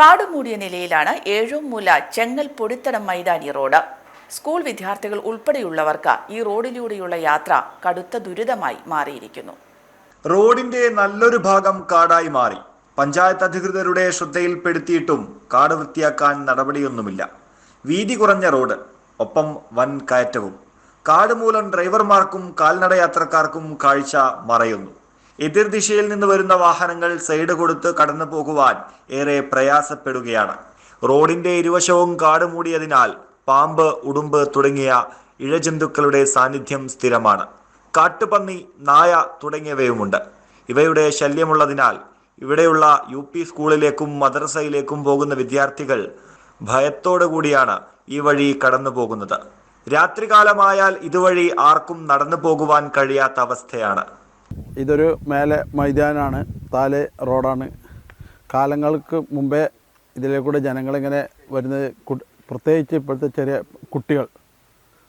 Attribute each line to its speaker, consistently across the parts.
Speaker 1: കാടുമൂടിയ നിലയിലാണ് Ezhumoola Chengal Podithadam Maithani road. School വിദ്യാർത്ഥികൾ ഉൾപ്പെടെയുള്ളവർക്ക് ഈ റോഡിലൂടെയുള്ള യാത്ര കടുത്ത ദുരിതമായി മാറിയിരിക്കുന്നു.
Speaker 2: റോഡിന്റെ നല്ലൊരു ഭാഗം കാടായി മാറി. പഞ്ചായത്ത് അധികൃതരുടെ ശ്രദ്ധയിൽപ്പെടുത്തിയിട്ടും കാട് വൃത്തിയാക്കാൻ നടപടിയൊന്നുമില്ല. വീതി കുറഞ്ഞ റോഡ് ഒപ്പം വൻ കയറ്റവും. കാട് മൂലം ഡ്രൈവർമാർക്കും കാൽനട യാത്രക്കാർക്കും കാഴ്ച മറയുന്നു. എതിർദിശയിൽ നിന്ന് വരുന്ന വാഹനങ്ങൾ സൈഡ് കൊടുത്ത് കടന്നു പോകുവാൻ ഏറെ പ്രയാസപ്പെടുകയാണ്. റോഡിന്റെ ഇരുവശവും കാട് മൂടിയതിനാൽ പാമ്പ് ഉടുമ്പ് തുടങ്ങിയ ഇഴജന്തുക്കളുടെ സാന്നിധ്യം സ്ഥിരമാണ്. കാട്ടുപന്നി നായ തുടങ്ങിയവയുമുണ്ട്. ഇവയുടെ ശല്യമുള്ളതിനാൽ ഇവിടെയുള്ള യു പി സ്കൂളിലേക്കും മദ്രസയിലേക്കും പോകുന്ന വിദ്യാർത്ഥികൾ ഭയത്തോടു കൂടിയാണ് ഈ വഴി കടന്നു പോകുന്നത്. രാത്രികാലമായാൽ ഇതുവഴി ആർക്കും നടന്നു പോകുവാൻ കഴിയാത്ത അവസ്ഥയാണ്.
Speaker 3: ഇതൊരു മേലെ മൈതാനാണ് താലെ റോഡാണ്. കാലങ്ങൾക്ക് മുമ്പേ ഇതിലേക്കൂടെ കൂടെ ജനങ്ങളിങ്ങനെ വരുന്നത് പ്രത്യേകിച്ച് ഇപ്പോഴത്തെ ചെറിയ കുട്ടികൾ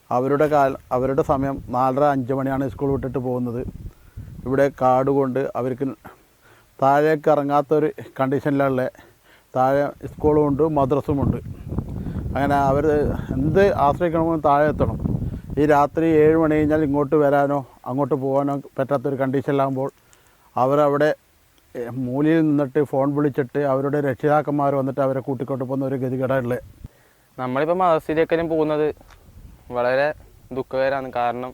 Speaker 3: അവരുടെ കാല അവരുടെ സമയം നാലര അഞ്ച് മണിയാണ് സ്കൂൾ വിട്ടിട്ട് പോകുന്നത്. ഇവിടെ കാട് കൊണ്ട് അവർക്ക് താഴേക്ക് ഇറങ്ങാത്തൊരു കണ്ടീഷനിലുള്ള താഴെ സ്കൂളുമുണ്ട് മദ്രസുമുണ്ട് അങ്ങനെ അവർ എന്ത് ആശ്രയിക്കണമെന്ന് താഴെ എത്തണം. ഈ രാത്രി ഏഴ് മണി കഴിഞ്ഞാൽ ഇങ്ങോട്ട് വരാനോ അങ്ങോട്ട് പോകാനോ പറ്റാത്തൊരു കണ്ടീഷനിലാകുമ്പോൾ അവരവിടെ മൂലയിൽ നിന്നിട്ട് ഫോൺ വിളിച്ചിട്ട് അവരുടെ രക്ഷിതാക്കന്മാർ വന്നിട്ട് അവരെ കൂട്ടിക്കൊണ്ട് പോകുന്ന ഒരു ഗതികേടാണുള്ളത്.
Speaker 4: നമ്മളിപ്പോൾ മദ്രസയിലേക്കെല്ലാം പോകുന്നത്. വളരെ ദുഃഖകരമാണ്. കാരണം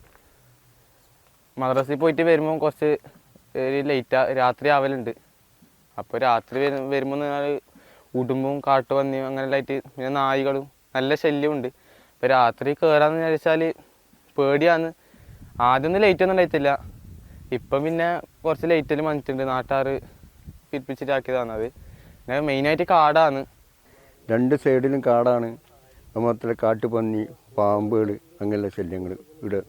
Speaker 4: മദ്രസയിൽ പോയിട്ട് വരുമ്പോൾ കുറച്ച് ഒരു ലേറ്റാ രാത്രി ആവലുണ്ട്. അപ്പോൾ രാത്രി വരും വരുമ്പോൾ നിങ്ങൾ ഉടുമ്പും കാട്ടുപന്നിയും അങ്ങനെ ആയിട്ട് പിന്നെ നായികളും നല്ല ശല്യമുണ്ട് ഇപ്പോൾ രാത്രി കയറാന്ന് വിചാരിച്ചാൽ പേടിയാണ്. ആദ്യമൊന്നും ലൈറ്റ് ഒന്നും ഉണ്ടായിട്ടില്ല. ഇപ്പം പിന്നെ കുറച്ച് ലൈറ്റിൽ വന്നിട്ടുണ്ട്. നാട്ടാർ പിരിപ്പിച്ചിട്ടാക്കിയതാണ് അത്. പിന്നെ മെയിനായിട്ട് കാടാണ്.
Speaker 5: രണ്ട് സൈഡിലും കാടാണ്. അതുമാത്രമല്ല കാട്ടുപന്നി പാമ്പുകൾ അങ്ങനെയുള്ള ശല്യങ്ങൾ ഇവിടെ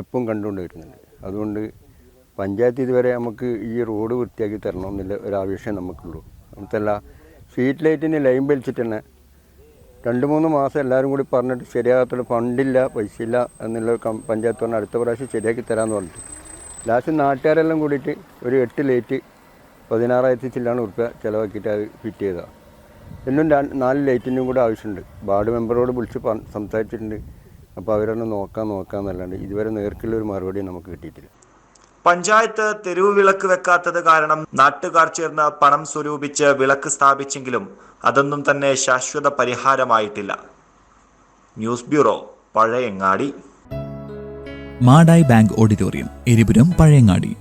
Speaker 5: എപ്പം കണ്ടുകൊണ്ട് വരുന്നുണ്ട്. അതുകൊണ്ട് പഞ്ചായത്ത് ഇതുവരെ നമുക്ക് ഈ റോഡ് വൃത്തിയാക്കി തരണം എന്നുള്ള ഒരു ആവശ്യം നമുക്കുള്ളൂ. മാത്രമല്ല സ്ട്രീറ്റ് ലൈറ്റിന് ലൈൻ വലിച്ചിട്ട് തന്നെ രണ്ട് മൂന്ന് മാസം എല്ലാവരും കൂടി പറഞ്ഞിട്ട് ശരിയാകത്തുള്ള ഫണ്ടില്ല പൈസ ഇല്ല എന്നുള്ള പഞ്ചായത്ത് പറഞ്ഞ അടുത്ത പ്രാവശ്യം ശരിയാക്കി തരാമെന്ന് പറഞ്ഞിട്ട്. ലാസ്റ്റ് നാട്ടുകാരെല്ലാം കൂടിയിട്ട് ഒരു എട്ട് ലൈറ്റ് പതിനാറായിരത്തി ചില്ലാണ് ഉറുപ്പ്യ ചിലവാക്കിയിട്ട് അത് ഫിറ്റ് ചെയ്തതാണ് എന്നും നാല് ലൈറ്റിനും കൂടെ ആവശ്യമുണ്ട് വാർഡ് മെമ്പറോട് വിളിച്ച് സംസാരിച്ചിട്ടുണ്ട്. അപ്പോൾ അവരൊന്ന് നോക്കാൻ നോക്കാമെന്നല്ലാണ്ട് ഇതുവരെ നേർക്കുള്ള ഒരു മറുപടി നമുക്ക് കിട്ടിയിട്ടില്ല.
Speaker 2: പഞ്ചായത്ത് തെരുവ് വിളക്ക് വെക്കാത്തത് കാരണം നാട്ടുകാർ ചേർന്ന് പണം സ്വരൂപിച്ച് വിളക്ക് സ്ഥാപിച്ചെങ്കിലും അതൊന്നും തന്നെ ശാശ്വത പരിഹാരമായിട്ടില്ല. News bureau Pazhayangadi.
Speaker 6: Madayi bank auditorium Eripuram Pazhayangadi.